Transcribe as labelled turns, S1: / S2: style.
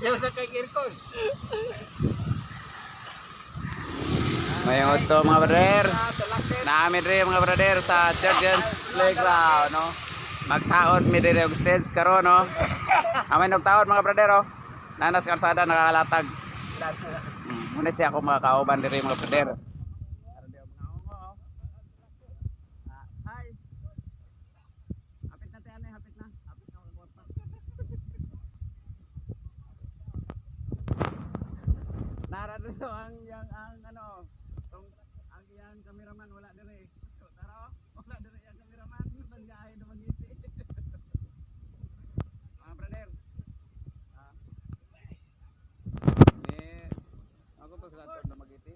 S1: Siya sa kay Kirkon.
S2: Mayong to mga brother. Namin rin mga brother sa Churchill Playground, no? Magtaon mi diri og stage karon, no? Amin og taon mga brother, oh. Nanas karsada nakakalatag. Hmm, muna siya ako mga kauban diri mga brother. dito ang yang ang ano, tong ang yang cameraman wala dire. So, tara, oh. wala dire yang cameraman, banyahe do magiti. Mga brother. Ah. Ni ako pa sa na magiti.